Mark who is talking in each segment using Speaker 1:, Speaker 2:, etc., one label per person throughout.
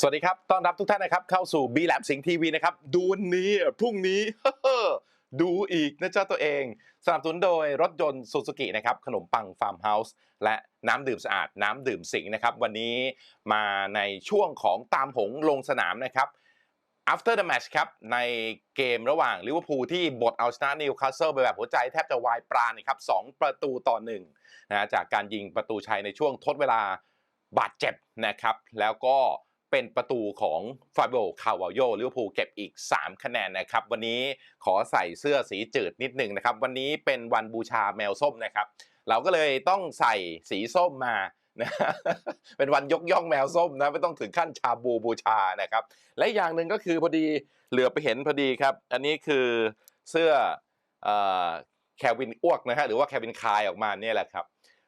Speaker 1: สวัสดีครับ ต้อนรับทุกท่านนะครับ เข้าสู่ B Lab สิงห์ทีวีนะครับ ดูวันนี้ พรุ่งนี้ ดูอีกนะเจ้าตัวเอง สนับสนุนโดยรถยนต์ซูซูกินะครับ ขนมปังฟาร์มเฮาส์และน้ำดื่มสะอาด น้ำดื่มสิงห์นะครับ วันนี้มาในช่วงของตามหงลงสนามนะครับ after the match ครับ ในเกมระหว่างลิเวอร์พูลที่บดเอาชนะนิวคาสเซิลไปแบบหัวใจแทบจะวายปราณนะครับสองประตูต่อหนึ่งนะฮะจากการยิงประตูชัยในช่วงทดเวลาบาดเจ็บนะครับ แล้วก็ เป็นประตูของฟาบิโอคาวาโยลิเวอร์พูลเก็บอีก 3 คะแนนนะครับ วันนี้ขอใส่เสื้อสีจืดนิดหนึ่งนะครับ วันนี้เป็นวันบูชาแมวส้มนะครับ เราก็เลยต้องใส่สีส้มมานะเป็นวันยกย่องแมวส้มนะไม่ต้องถึงขั้นชาบูบูชานะครับ และอีกอย่างหนึ่งก็คือพอดีเหลือไปเห็นพอดีครับ อันนี้คือเสื้อแควินอ้วกนะฮะหรือว่าแควินคายออกมาเนี่ยแหละครับ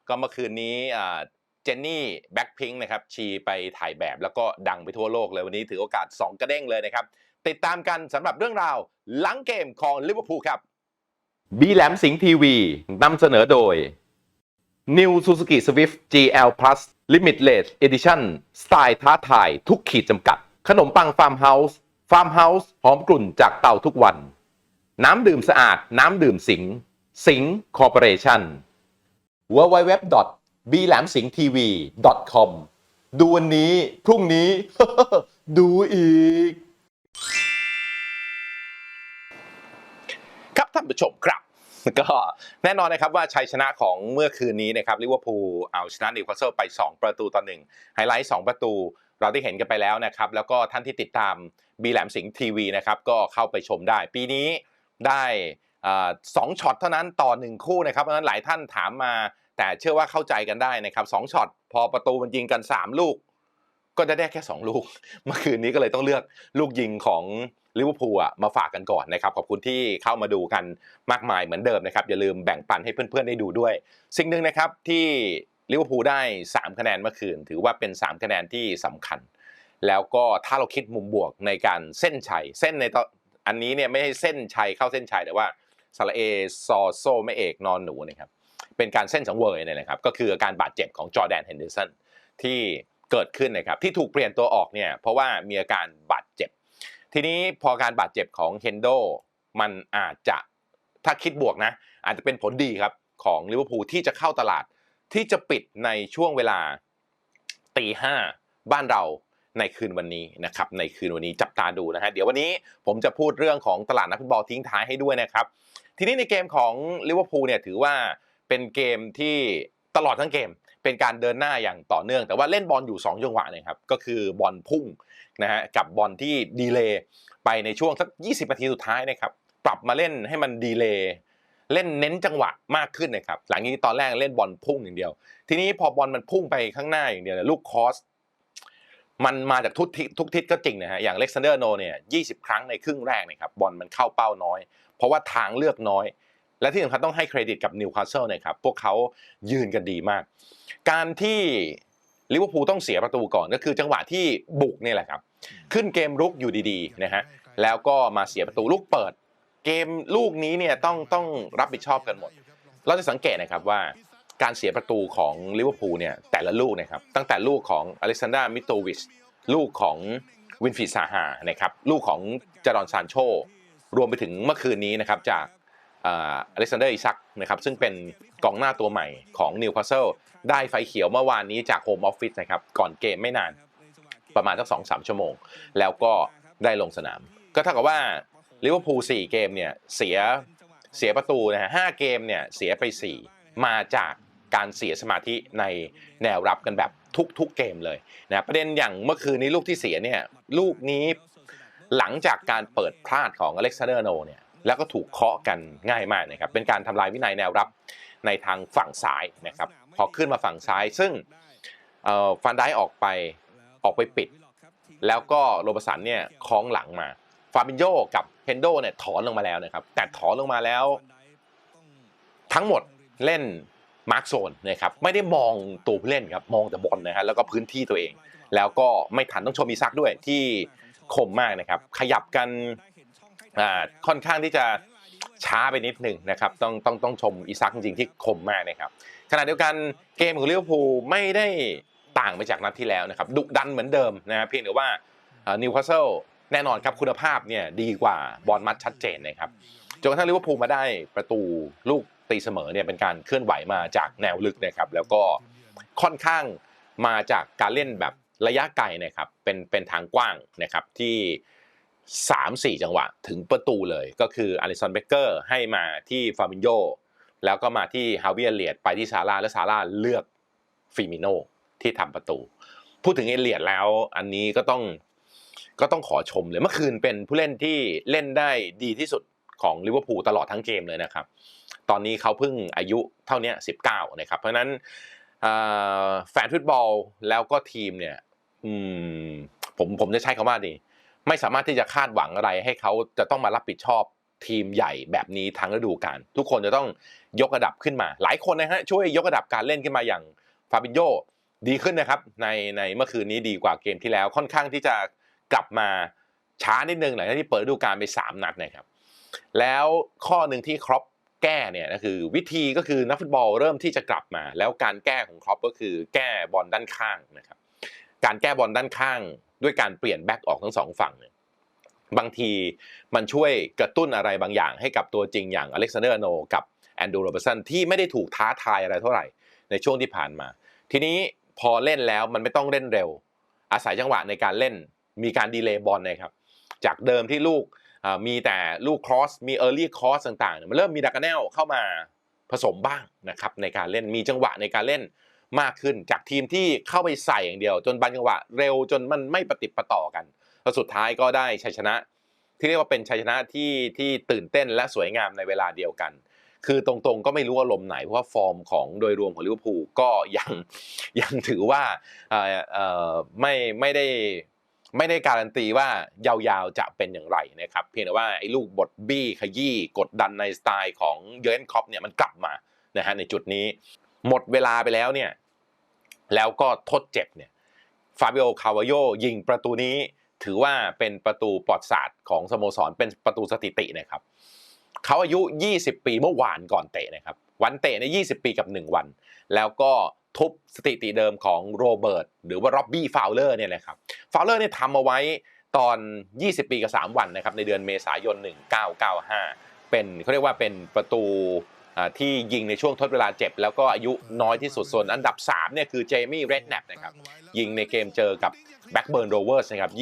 Speaker 1: ก็เมื่อคืนนี้เจนนี่แบ็คพิงนะครับชีไปถ่ายแบบแล้วก็ดังไปทั่วโลกเลยวันนี้ถือโอกาส 2 กระเด้งเลยนะครับ ติดตามกันสำหรับเรื่องราวหลังเกมของลิเวอร์พูลครับบีแหลมสิงห์ทีวีนำเสนอโดย New Suzuki Swift GL Plus Limitless Edition สไตล์ท้าทายทุกขีดจำกัด ขนมปังฟาร์มเฮาส์ฟาร์มเฮาส์หอมกลุ่นจากเตาทุกวัน น้ำดื่มสะอาด น้ำดื่มสิง สิงคอร์ปอเรชั่น w w w b l a m s i n g t v com ดูวันนี้พรุ่งนี้ ดูอีก ครับท่านผู้ชมครับก็แน่นอนนะครับว่าชัยชนะของเมื่อคืนนี้นะครับลิเวอร์พูลเอาชนะนิวคาสเซิลไป 2 ประตูต่อหนึ่งไฮไลท์ 2 ประตูเราได้เห็นกันไปแล้วนะครับ แล้วก็ท่านที่ติดตามบีแหลมสิงห์ทีวีนะครับก็เข้าไปชมได้ ปีนี้ได้สองช็อตเท่านั้นต่อหนึ่งคู่นะครับเพราะฉะนั้นหลายท่านถามมา แต่เชื่อว่าเข้าใจกันได้นะครับสองช็อตพอประตูมันยิงกัน 3 ลูก ก็จะได้แค่ 2 ลูก เมื่อคืนนี้ก็เลยต้องเลือกลูกยิงของลิเวอร์พูลมาฝากกันก่อนนะครับ ขอบคุณที่เข้ามาดูกันมากมายเหมือนเดิมนะครับ อย่าลืมแบ่งปันให้เพื่อนๆได้ดูด้วย สิ่งหนึ่งนะครับที่ลิเวอร์พูลได้ 3 คะแนนเมื่อคืน ถือว่าเป็น 3 คะแนนที่สำคัญ แล้วก็ถ้าเราคิดมุมบวกในการเส้นชัย เส้นในตอนอันนี้เนี่ยไม่ใช่เส้นชัยเข้าเส้นชัยแต่ว่าสระเอซอโซไม่เอกนอนหนูนะครับ เป็นการเส้นสังเวยเนี่ยนะครับก็คืออาการบาดเจ็บของจอแดนเฮนเดอร์สันที่เกิดขึ้นนะครับที่ถูกเปลี่ยนตัวออกเนี่ยเพราะว่ามีอาการบาดเจ็บ ทีนี้พอการบาดเจ็บของเฮนโดมันอาจจะถ้าคิดบวกนะ อาจจะเป็นผลดีครับของลิเวอร์พูลที่จะเข้าตลาดที่จะปิดในช่วงเวลาตีห้าบ้านเราในคืนวันนี้นะครับในคืนวันนี้จับตาดูนะฮะเดี๋ยววันนี้ผมจะพูดเรื่องของตลาดนักฟุตบอลทิ้งท้ายให้ด้วยนะครับ ทีนี้ในเกมของลิเวอร์พูลเนี่ยถือว่า เป็นเกมที่ตลอดทั้งเกม เป็นการเดินหน้าอย่างต่อเนื่อง แต่ว่าเล่นบอลอยู่2จังหวะนะครับ ก็คือบอลพุ่งนะฮะกับบอลที่ดีเลย์ไปในช่วงสัก 20 นาทีสุดท้ายนะครับ ปรับมาเล่นให้มันดีเลย์เล่นเน้นจังหวะมากขึ้นนะครับ หลังนี้ตอนแรกเล่นบอลพุ่งอย่างเดียว ทีนี้พอบอลมันพุ่งไปข้างหน้าอย่างเดียวลูกคอสมันมาจากทุกทิศทุกทิศก็จริงนะฮะ อย่างเล็กซานเดอร์โนเนี่ย20ครั้งในครึ่งแรกนะครับบอลมันเข้าเป้าน้อย เพราะว่าทางเลือกน้อย และที่สำคัญต้องให้เครดิตกับนิวคาสเซิลนะครับพวกเขายืนกันดีมาก การที่ลิเวอร์พูลต้องเสียประตูก่อนก็คือจังหวะที่บุกนี่แหละครับ ขึ้นเกมรุกอยู่ดีๆนะฮะแล้วก็มาเสียประตูลูกเปิด เกมลูกนี้เนี่ยต้องต้องรับผิดชอบกันหมด เราจะสังเกตนะครับว่าการเสียประตูของลิเวอร์พูลเนี่ยแต่ละลูกนะครับตั้งแต่ลูกของอเล็กซานดรามิโตวิชลูกของวินฟรีซาฮานะครับลูกของจารอนซานโชรวมไปถึงเมื่อคืนนี้นะครับจาก อเล็กซานเดอร์อิซักนะครับซึ่งเป็นกองหน้าตัวใหม่ของนิวคาสเซิลได้ไฟเขียวเมื่อวานนี้จากโฮมออฟฟิศนะครับก่อนเกมไม่นานประมาณสักสองสามชั่วโมง แล้วก็ได้ลงสนาม ก็เท่ากับว่าลิเวอร์พูล4เกมเนี่ยเสียเสียประตูนะฮะห้าเกมเนี่ยเสียไป 4 มาจากการเสียสมาธิในแนวรับกันแบบทุกๆเกมเลยนะประเด็นอย่างเมื่อคืนนี้ลูกที่เสียเนี่ยลูกนี้หลังจากการเปิดพลาดของอเล็กซานเดอร์โนเนี่ย แล้วก็ถูกเคาะกันง่ายมากนะครับ เป็นการทำลายวินัยแนวรับในทางฝั่งซ้ายนะครับ พอขึ้นมาฝั่งซ้าย ซึ่งฟันได้ออกไปออกไปปิด แล้วก็โรบสันเนี่ยคล้องหลังมา ฟาบินโยกับเฮนโดเนี่ยถอนลงมาแล้วนะครับ แต่ถอนลงมาแล้ว ทั้งหมดเล่นมาร์กโซนนะครับ ไม่ได้มองตัวผู้เล่นครับ มองแต่บอลนะฮะ แล้วก็พื้นที่ตัวเอง แล้วก็ไม่ทันต้องชมอีซักด้วยที่คมมากนะครับ ขยับกัน ค่อนข้างที่จะช้าไปนิดหนึ่งนะครับต้องต้องต้องชมอีซักจริงๆที่คมมากนะครับขณะเดียวกันเกมของลิเวอร์พูลไม่ได้ต่างไปจากนัดที่แล้วนะครับดุดันเหมือนเดิมนะเพียงแต่ว่านิวคาสเซิลแน่นอนครับคุณภาพเนี่ยดีกว่าบอลมัดชัดเจนนะครับจนกระทั่งลิเวอร์พูลมาได้ประตูลูกตีเสมอเนี่ยเป็นการเคลื่อนไหวมาจากแนวลึกนะครับแล้วก็ค่อนข้างมาจากการเล่นแบบระยะไกลนะครับเป็นเป็นทางกว้างนะครับที่ 3-4 จังหวะถึงประตูเลยก็คืออลิสันเบเกอร์ให้มาที่ฟาบินโยแล้วก็มาที่ฮาวิเอเลียดไปที่ซาร่าและซาร่าเลือกฟิมิโนที่ทำประตู พูดถึงเอเลียดแล้วอันนี้ก็ต้องก็ต้องขอชมเลยเมื่อคืนเป็นผู้เล่นที่เล่นได้ดีที่สุดของลิเวอร์พูลตลอดทั้งเกมเลยนะครับ ตอนนี้เขาเพิ่งอายุเท่านี้ 19 นะครับ เพราะนั้นแฟนฟุตบอลแล้วก็ทีมเนี่ยผมผมจะใช้คำว่าดี ไม่สามารถที่จะคาดหวังอะไร ให้เขาจะต้องมารับผิดชอบทีมใหญ่แบบนี้ทั้งฤดูกาลทุกคนจะต้องยกระดับขึ้นมา หลายคนนะฮะช่วยยกระดับการเล่นขึ้นมาอย่างฟาบินโยดีขึ้นนะครับในในเมื่อคืนนี้ดีกว่าเกมที่แล้วค่อนข้างที่จะกลับมาช้านิดนึงหลังจากที่เปิดฤดูกาลไป 3 นัดนะครับ แล้วข้อหนึ่งที่ครอปแก้เนี่ยก็คือวิธีก็คือนักฟุตบอลเริ่มที่จะกลับมา แล้วการแก้ของครอปก็คือแก้บอลด้านข้างนะครับการแก้บอลด้านข้าง ด้วยการเปลี่ยนแบ็กออกทั้งสองฝั่งเนี่ยบางทีมันช่วยกระตุ้นอะไรบางอย่างให้กับตัวจริงอย่างอเล็กซานเดอร์โนกับแอนดูโรเบสันที่ไม่ได้ถูกท้าทายอะไรเท่าไหร่ในช่วงที่ผ่านมา ทีนี้พอเล่นแล้วมันไม่ต้องเล่นเร็ว อาศัยจังหวะในการเล่นมีการดีเลย์บอลนะครับจากเดิมที่ลูกมีแต่ลูกครอสมีเออร์ลี่ครอสต่างๆ มันเริ่มมีดักแนลเข้ามาผสมบ้างนะครับในการเล่นมีจังหวะในการเล่น มากขึ้นจากทีมที่เข้าไปใส่อย่างเดียว จนบางจังหวะเร็วจนมันไม่ปฏิปต่อกันแล้วสุดท้ายก็ได้ชัยชนะ ที่เรียกว่าเป็นชัยชนะที่ที่ตื่นเต้นและสวยงามในเวลาเดียวกัน คือตรงๆก็ไม่รู้ว่าลมไหนเพราะว่าฟอร์มของโดยรวมของลิเวอร์พูลก็ยังยังถือว่าไม่ไม่ได้ไม่ได้การันตีว่ายาวๆจะเป็นอย่างไรนะครับ เพียงแต่ว่าไอ้ลูกบทบี้ขยี้กดดันในสไตล์ของเยอร์นคอปเนี่ยมันกลับมานะฮะในจุดนี้ หมดเวลาไปแล้วเนี่ยแล้วก็ทดเจ็บเนี่ยฟาบิโอคาวาโยยิงประตูนี้ถือว่าเป็นประตูปลอดศาสตร์ของสโมสรเป็นประตูสถิตินะครับเขาอายุ 20 ปีเมื่อวานก่อนเตะนะครับ วันเตะใน 20 ปีกับ 1 วัน แล้วก็ทุบสถิติเดิมของโรเบิร์ตหรือว่าร็อบบี้ฟาวเลอร์เนี่ยนะครับฟาวเลอร์เนี่ยทำเอาไว้ตอน 20 ปีกับ 3 วันนะครับในเดือนเมษายน 1995 เป็นเขาเรียกว่าเป็นประตู ที่ยิงในช่วงทดเวลาเจ็บ แล้วก็อายุน้อยที่สุดส่วนอันดับ3เนี่ยคือเจมี่เรดแนปนะครับยิงในเกมเจอกับแบ็กเบิร์นโรเวอร์สนะครับ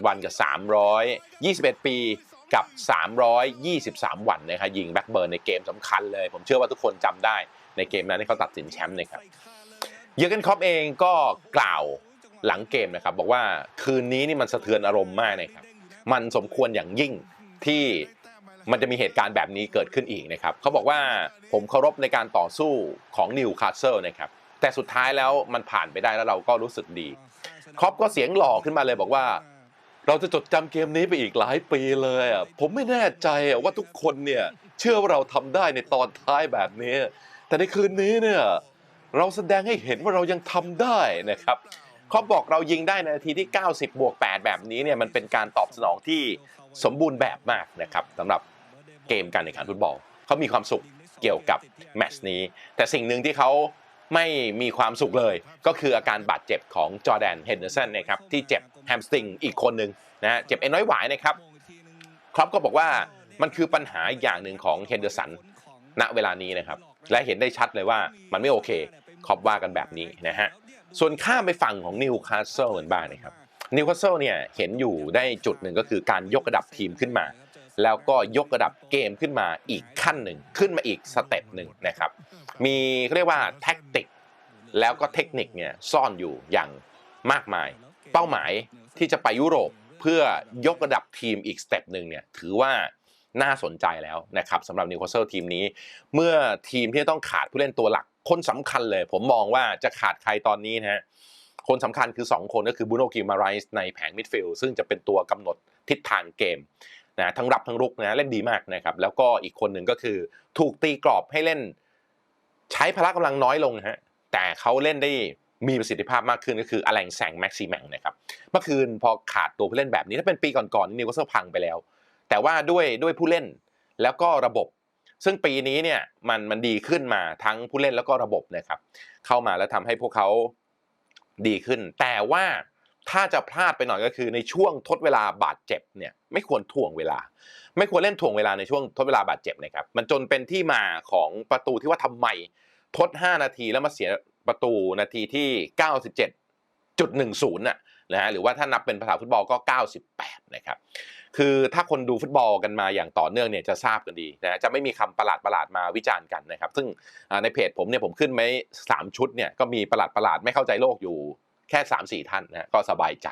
Speaker 1: 21 วันกับ300 21 ปีกับ 323 วันนะครับยิงแบ็กเบิร์นในเกมสำคัญเลย ผมเชื่อว่าทุกคนจำได้ในเกมนั้นที่เขาตัดสินแชมป์นะครับเยอร์เกนคอปเองก็กล่าวหลังเกมนะครับบอกว่าคืนนี้นี่มันสะเทือนอารมณ์มากนะครับมันสมควรอย่างยิ่งที่ มันจะมีเหตุการณ์แบบนี้เกิดขึ้นอีกนะครับเขาบอกว่าผมเคารพในการต่อสู้ของนิวคาสเซิลนะครับแต่สุดท้ายแล้วมันผ่านไปได้แล้วเราก็รู้สึกดีครอปก็เสียงหล่อขึ้นมาเลยบอกว่า เราจะจดจำเกมนี้ไปอีกหลายปีเลยอะผมไม่แน่ใจว่าทุกคนเนี่ยเชื่อว่าเราทำได้ในตอนท้ายแบบนี้ แต่ในคืนนี้เนี่ยเราแสดงให้เห็นว่าเรายังทำได้นะครับเขาบอกเรายิงได้ในนาทีที่ 90 บวก 8 แบบนี้เนี่ยมันเป็นการตอบสนองที่สมบูรณ์แบบมากนะครับสำหรับ เกมการแข่งขันฟุตบอลเขามีความสุขเกี่ยวกับแมตช์นี้ แต่สิ่งหนึ่งที่เขาไม่มีความสุขเลย ก็คืออาการบาดเจ็บของจอแดนเฮนเดอร์สันนะครับที่เจ็บแฮมสตริงอีกคนหนึ่งนะเจ็บเอ็นน้อยหวายนะครับครอปก็บอกว่ามันคือปัญหาอย่างหนึ่งของเฮนเดอร์สันณเวลานี้นะครับ และเห็นได้ชัดเลยว่ามันไม่โอเคครอปว่ากันแบบนี้นะฮะส่วนข้ามไปฝั่งของนิวคาสเซิลกันบ้างนะครับนิวคาสเซิลเนี่ยเห็นอยู่ได้จุดหนึ่งก็คือการยกระดับทีมขึ้นมา แล้วก็ยกระดับเกมขึ้นมาอีกขั้นหนึ่งขึ้นมาอีกสเต็ปหนึ่งนะครับ มีเรียกว่าแท็กติกแล้วก็เทคนิคเนี่ยซ่อนอยู่อย่างมากมาย เป้าหมายที่จะไปยุโรปเพื่อยกระดับทีมอีกสเต็ปหนึ่งเนี่ยถือว่าน่าสนใจแล้วนะครับสำหรับนิวคาสเซิลทีมนี้ เมื่อทีมที่ต้องขาดผู้เล่นตัวหลักคนสำคัญเลย ผมมองว่าจะขาดใครตอนนี้นะฮะคนสำคัญคือ 2 คนก็คือบูโนกิมาไรส์ในแผงมิดฟิลด์ซึ่งจะเป็นตัวกำหนดทิศทางเกม นะทั้งรับทั้งรุกนะเล่นดีมากนะครับแล้วก็อีกคนหนึ่งก็คือ ถูกตีกรอบให้เล่น ใช้พละกำลังน้อยลงฮะแต่เขาเล่นได้มีประสิทธิภาพมากขึ้นก็คืออลังแซงแม็กซิแมงนะครับเมื่อคืนพอขาดตัวผู้เล่นแบบนี้ถ้าเป็นปีก่อนๆนิวก็เซอร์พังไปแล้ว แต่ว่าด้วยด้วยผู้เล่นแล้วก็ระบบ ซึ่งปีนี้เนี่ยมันมันดีขึ้นมาทั้งผู้เล่นแล้วก็ระบบนะครับ เข้ามาแล้วทำให้พวกเขาดีขึ้น แต่ว่า ถ้าจะพลาดไปหน่อยก็คือในช่วงทดเวลาบาดเจ็บเนี่ยไม่ควรถ่วงเวลา ไม่ควรเล่นถ่วงเวลาในช่วงทดเวลาบาดเจ็บนะครับมันจนเป็นที่มาของประตูที่ว่าทำไมทด 5 นาทีแล้วมาเสียประตูนาทีที่ 97.10น่ะนะฮะหรือว่าถ้านับเป็นภาษาฟุตบอลก็ 98 นะครับ คือถ้าคนดูฟุตบอลกันมาอย่างต่อเนื่องเนี่ยจะทราบกันดีนะจะไม่มีคำประหลาดประหลาดมาวิจารณ์กันนะครับ ซึ่งในเพจผมเนี่ยผมขึ้นไว้สามชุดเนี่ยก็มีประหลาดประหลาดไม่เข้าใจโลกอยู่ แค่3ามสี่ท่านนะก็สบายใจ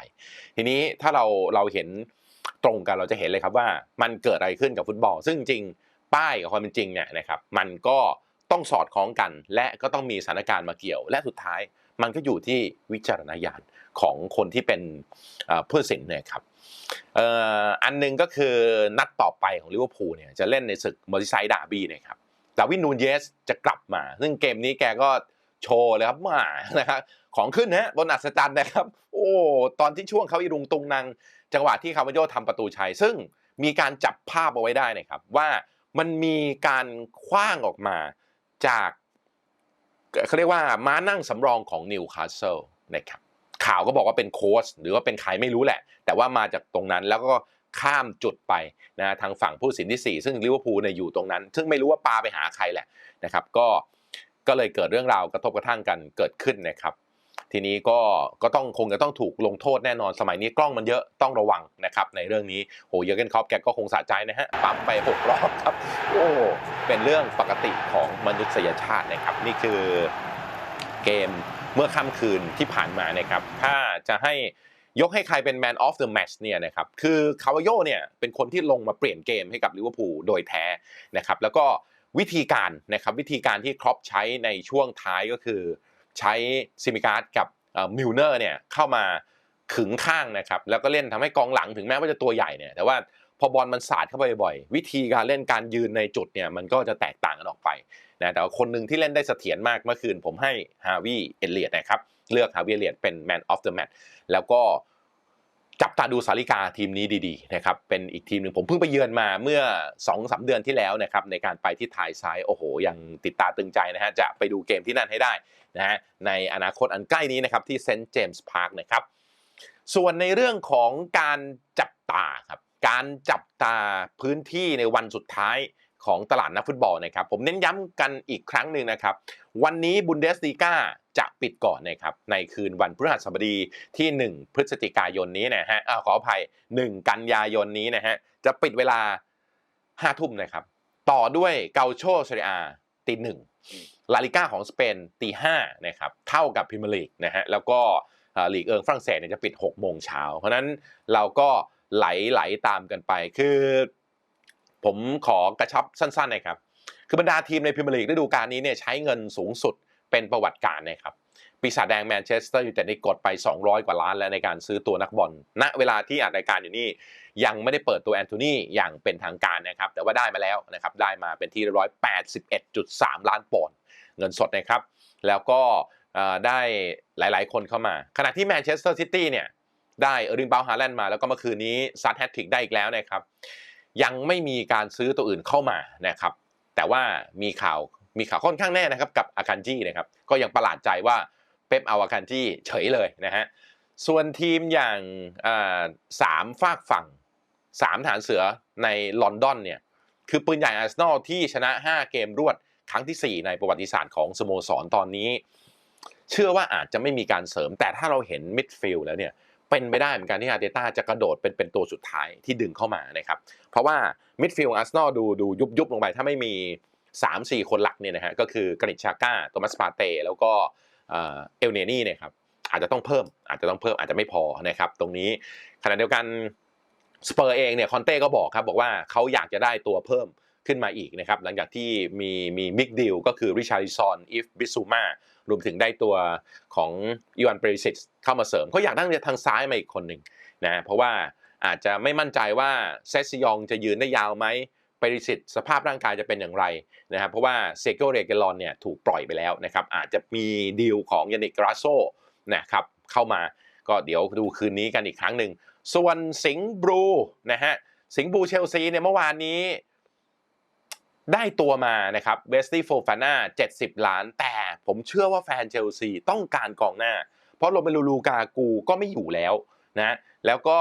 Speaker 1: ทีนี้ถ้าเราเราเห็นตรงกันเราจะเห็นเลยครับว่ามันเกิดอะไรขึ้นกับฟุตบอล ซึ่งจริงป้ายกับความเป็นจริงเนี่ยนะครับมันก็ต้องสอดคล้องกัน และก็ต้องมีสถานการณ์มาเกี่ยว และสุดท้ายมันก็อยู่ที่วิจารณญาณของคนที่เป็นผู้ตัดสินเนี่ยครับอันหนึงก็คือนัดต่อไปของลิเวอร์พูลเนี่ยจะเล่นในศึกมอร์ซิไซด์ดาร์บี้นะครับดาวินนูนเยสจะกลับมา ซึ่งเกมนี้แกก็โชว์เลยครับมานะครับ ของขึ้นนะบนอัศจรรย์นะครับ โอ้ตอนที่ช่วงเขาอีรุงตุงนางจังหวะที่คาร์วาโยทำประตูชัย ซึ่งมีการจับภาพเอาไว้ได้นะครับว่ามันมีการคว้างออกมาจากเขาเรียกว่าม้านั่งสำรองของนิวคาสเซิลนะครับข่าวก็บอกว่าเป็นโค้ชหรือว่าเป็นใครไม่รู้แหละ แต่ว่ามาจากตรงนั้นแล้วก็ข้ามจุดไปนะทางฝั่งผู้สินที่ 4 ซึ่งลิเวอร์พูลเนี่ยอยู่ตรงนั้น ซึ่งไม่รู้ว่าปาไปหาใครแหละนะครับ ก็ก็เลยเกิดเรื่องราวกระทบกระทั่งกันเกิดขึ้นนะครับ ทีนี้ก็ก็ต้องคงจะต้องถูกลงโทษแน่นอนสมัยนี้กล้องมันเยอะต้องระวังนะครับในเรื่องนี้โหเยอร์เกนคอปแกก็คงสะใจนะฮะปั๊มไปหกรอบครับโอ้เป็นเรื่องปกติของมนุษยชาตินะครับ นี่คือเกมเมื่อค่ำคืนที่ผ่านมานะครับถ้าจะให้ยกให้ใครเป็น Man of the Match เนี่ยนะครับคือคาวาโยเนี่ยเป็นคนที่ลงมาเปลี่ยนเกมให้กับลิเวอร์พูลโดยแท้นะครับแล้วก็วิธีการนะครับวิธีการที่ครอปใช้ในช่วงท้ายก็คือ ใช้ซิมิการ์ดกับมิลเนอร์เนี่ยเข้ามาขึงข้างนะครับแล้วก็เล่นทำให้กองหลังถึงแม้ว่าจะตัวใหญ่เนี่ยแต่ว่าพอบอลมันสาดเข้าไปบ่อยวิธีการเล่นการยืนในจุดเนี่ยมันก็จะแตกต่างกันออกไปนะแต่ว่าคนหนึ่งที่เล่นได้เสถียรมากเมื่อคืน ผมให้ฮาวิเอเลียดนะครับเลือกฮาวิเอเลียดเป็น Man of the Match แล้วก็จับตาดูสาริกาทีมนี้ดีๆนะครับเป็นอีกทีมหนึ่งผมเพิ่งไปเยือนมาเมื่อ2อสเดือนที่แล้วนะครับในการไปที่ไทยซ้ายโอ้โหยังติดตาตึงใจนะฮะจะไปดูเกมที่นั่นให้ได้ นะฮะในอนาคตอันใกล้นี้นะครับที่เซนต์เจมส์พาร์คนะครับส่วนในเรื่องของการจับตาครับการจับตาพื้นที่ในวันสุดท้ายของตลาดนักฟุตบอลนะครับ ผมเน้นย้ำกันอีกครั้งหนึ่งนะครับ วันนี้บุนเดสลีกาจะปิดก่อนนะครับในคืนวันพฤหัสบดีที่ 1 พฤศจิกายนนี้นะฮะขออภัย 1 กันยายนนี้นะฮะจะปิดเวลา5ทุ่มนะครับ ต่อด้วยเกาโชเซเรียตีหนึ่ง ลาลิก้าของสเปนตีห้านะครับเท่ากับพรีเมียร์ลีกนะฮะแล้วก็ลีกเอิงฝรั่งเศสเนี่ยจะปิด6โมงเช้าเพราะนั้นเราก็ไหลไหลตามกันไป คือ ผมขอกระชับสั้นๆนะครับ คือบรรดาทีมในพรีเมียร์ลีกฤดูกาลนี้เนี่ยใช้เงินสูงสุดเป็นประวัติการนะครับ ปีศาจแดงแมนเชสเตอร์อยูไนเต็ดนี่กดไป 200 กว่าล้านแล้วในการซื้อตัวนักบอล ณ เวลาที่อัดรายการอยู่นี่ ยังไม่ได้เปิดตัวแอนโทนีอย่างเป็นทางการนะครับ แต่ว่าได้มาแล้วนะครับ ได้มาเป็นที่เรียแปดสิบร้อย81.3ล้านปอนด์ เงินสดนะครับ แล้วก็ได้หลายๆ คนเข้ามา ขณะที่แมนเชสเตอร์ซิตี้เนี่ยได้เออริงเบลฮาแลนด์มา แล้วก็เมื่อคืนนี้ซัดแฮตทริกได้อีกแล้วนะครับ ยังไม่มีการซื้อตัวอื่นเข้ามานะครับ แต่ว่ามีข่าวมีข่าวค่อนข้างแน่นะครับกับอาคันจีนะครับ ก็ยังประหลาดใจว่าเป๊ปเอาอาคันจีเฉยเลยนะฮะ ส่วนทีมอย่างสามฝากฝั่งสามฐานเสือในลอนดอนเนี่ยคือปืนใหญ่อาร์เซนอลที่ชนะ 5 เกมรวด ครั้งที่ 4 ในประวัติศาสตร์ของสโมสรตอนนี้ เชื่อว่าอาจจะไม่มีการเสริม แต่ถ้าเราเห็นมิดฟิลด์แล้วเนี่ยเป็นไปได้เหมือนกันที่อาร์เตต้าจะกระโดดเป็นเป็นตัวสุดท้ายที่ดึงเข้ามานะครับ เพราะว่ามิดฟิลด์อาร์เซนอลดูดูยุบยุบลงไป ถ้าไม่มี 3 4 คนหลักเนี่ยนะฮะก็คือกริชาก้าโทมัสปาเต้แล้วก็เอลเนนี่เนี่ยครับอาจจะต้องเพิ่มอาจจะต้องเพิ่มอาจจะไม่พอนะครับตรงนี้ขณะเดียวกันสเปอร์เองเนี่ยคอนเต้ก็บอกครับบอกว่าเขาอยากจะได้ตัวเพิ่ม ขึ้นมาอีกนะครับ หลังจากที่มีมีมิกดิลก็คือริชาริซอนอิฟบิซูมารวมถึงได้ตัวของอีวานเปริซิสเข้ามาเสริมเขาอยากได้ทางซ้ายมาอีกคนหนึ่งนะเพราะว่าอาจจะไม่มั่นใจว่าเซซิยองจะยืนได้ยาวไหมเปริสิตสภาพร่างกายจะเป็นอย่างไรนะครับเพราะว่าเซโกเรเกลอนเนี่ยถูกปล่อยไปแล้วนะครับอาจจะมีดีลของยานิกกราโซนะครับเข้ามาก็เดี๋ยวดูคืนนี้กันอีกครั้งหนึ่ง ส่วนสิงห์บลูนะฮะสิงห์บลูเชลซีเนี่ยเมื่อวานนี้ ได้ตัวมานะครับเวสตี้โฟฟาน่า70 ล้าน แต่ผมเชื่อว่าแฟนเชลซีต้องการกองหน้า เพราะโรเมลูลูกากูก็ไม่อยู่แล้วนะแล้วก็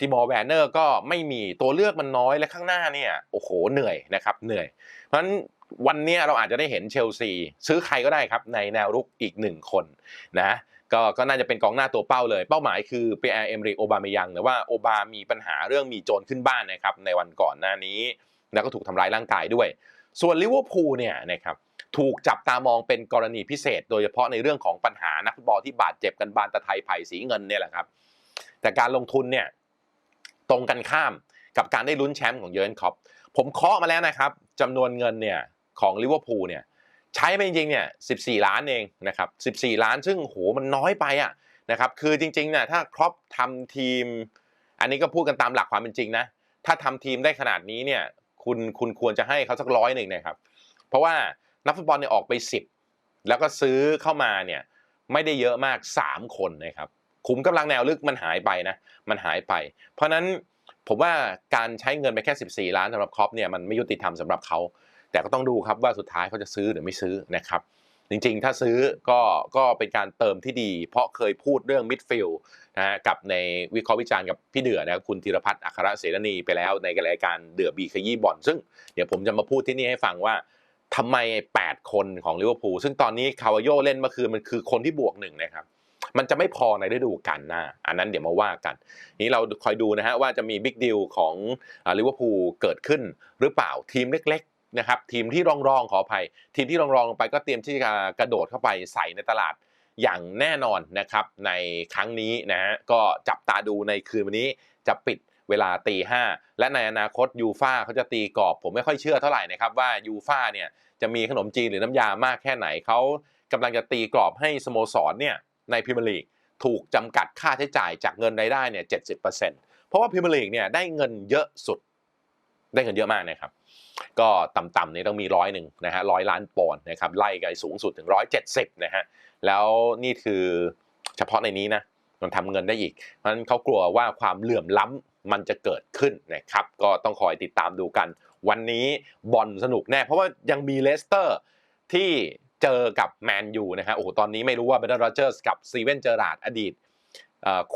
Speaker 1: ติมอร์แวนเนอร์ก็ไม่มีตัวเลือกมันน้อยและข้างหน้าเนี่ยโอ้โหเหนื่อยนะครับเหนื่อย เพราะฉะนั้นวันนี้เราอาจจะได้เห็นเชลซีซื้อใครก็ได้ครับในแนวรุกอีกหนึ่งคนนะก็ก็น่าจะเป็นกองหน้าตัวเป้าเลย เป้าหมายคือเปียร์เอมริโอบาเมยังแต่ว่าโอบามีปัญหาเรื่องมีโจรขึ้นบ้านนะครับในวันก่อนหน้านี้ แล้วก็ถูกทำร้ายร่างกายด้วย ส่วนลิเวอร์พูลเนี่ยนะครับถูกจับตามองเป็นกรณีพิเศษ โดยเฉพาะในเรื่องของปัญหานักฟุตบอลที่บาดเจ็บกันบานตะไทยไผ่สีเงินเนี่ยแหละครับ แต่การลงทุนเนี่ยตรงกันข้ามกับการได้ลุ้นแชมป์ของเยอร์นคอปผมเคาะมาแล้วนะครับจำนวนเงินเนี่ยของลิเวอร์พูลเนี่ยใช้ไปจริงๆเนี่ย14 ล้านเองนะครับ14 ล้านซึ่งโหมันน้อยไปอะนะครับคือจริงๆเนี่ยถ้าครอปทำทีม อันนี้ก็พูดกันตามหลักความเป็นจริงนะถ้าทำทีมได้ขนาดนี้เนี่ย คุณคุณควรจะให้เขาสักร้อยหนึ่งนะครับ เพราะว่านักฟุตบอลเนี่ยออกไป10แล้วก็ซื้อเข้ามาเนี่ยไม่ได้เยอะมาก 3 คนนะครับขุมกำลังแนวลึกมันหายไปนะมันหายไป เพราะฉะนั้นผมว่าการใช้เงินไปแค่ 14 ล้านสำหรับครอปเนี่ยมันไม่ยุติธรรมสำหรับเขา แต่ก็ต้องดูครับว่าสุดท้ายเขาจะซื้อหรือไม่ซื้อนะครับจริงๆ ถ้าซื้อก็ก็เป็นการเติมที่ดี เพราะเคยพูดเรื่องมิดฟิลด์ นะฮะกับในวิเคราะห์วิจารณ์กับพี่เดือนะครับคุณธีรพัฒน์อัครเสรณีไปแล้วในรายการเดือบีขยี้บอลซึ่งเดี๋ยวผมจะมาพูดที่นี่ให้ฟังว่าทำไม 8 คนของลิเวอร์พูลซึ่งตอนนี้คาวาโยเล่นเมื่อคืนมันคือคนที่บวกหนึ่งนะครับ มันจะไม่พอในฤดูกาลหน้า อันนั้นเดี๋ยวมาว่ากัน นี้เราคอยดูนะฮะว่าจะมีบิ๊กดีลของลิเวอร์พูลเกิดขึ้นหรือเปล่าทีมเล็กๆนะครับทีมที่รองรองๆขออภัย ทีมที่รองรองๆลงไปก็เตรียมที่จะกระโดดเข้าไปใส่ในตลาด อย่างแน่นอนนะครับในครั้งนี้นะฮะก็จับตาดูในคืนวันนี้จะปิดเวลาตีห้าและในอนาคตยูฟาเขาจะตีกรอบ ผมไม่ค่อยเชื่อเท่าไหร่นะครับว่ายูฟาเนี่ยจะมีขนมจีนหรือน้ำยามากแค่ไหนเขากำลังจะตีกรอบให้สโมสรเนี่ยในพรีเมียร์ลีกถูกจำกัดค่าใช้จ่ายจากเงินรายได้เนี่ยเจ็ดสิบเปอร์เซ็นต์เพราะว่าพรีเมียร์ลีกเนี่ยได้เงินเยอะสุด ได้เงินเยอะมากนะครับ ก็ต่ำๆนี่ต้องมีร้อยหนึ่งนะฮะร้อยล้านปอนด์นะครับไล่กันสูงสุดถึงร้อยเจ็ดสิบนะฮะ แล้วนี่คือเฉพาะในนี้นะมันทำเงินได้อีก เพราะฉะนั้นเขากลัวว่าความเหลื่อมล้ำมันจะเกิดขึ้นนะครับ ก็ต้องคอยติดตามดูกัน วันนี้บอลสนุกแน่ เพราะว่ายังมีเลสเตอร์ที่เจอกับแมนยูนะฮะโอ้โหตอนนี้ไม่รู้ว่าเบรนด์โรเจอร์สกับซีเวนเจอราดอดีต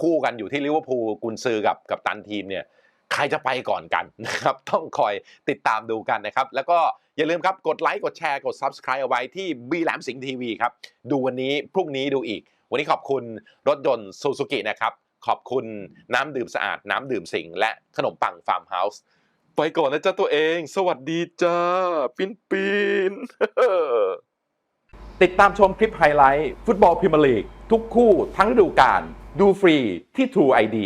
Speaker 1: คู่กันอยู่ที่ลิเวอร์พูลกุนซือกับกับตันทีมเนี่ย ใครจะไปก่อนกันนะครับ ต้องคอยติดตามดูกันนะครับ แล้วก็อย่าลืมครับ กดไลค์ กดแชร์ กด Subscribe เอาไว้ที่บีแหลมสิงห์ทีวีครับ ดูวันนี้พรุ่งนี้ดูอีก วันนี้ขอบคุณรถยนต์ซูซูกินะครับ ขอบคุณน้ำดื่มสะอาด น้ำดื่มสิงห์และขนมปังฟาร์มเฮาส์ไปก่อนนะจ๊ะตัวเอง สวัสดีจ้า ปินปิน
Speaker 2: ติดตามชมคลิปไฮไลท์ ฟุตบอลพรีเมียร์ลีก ทุกคู่ทั้งฤดูกาลดูฟรีที่ True ID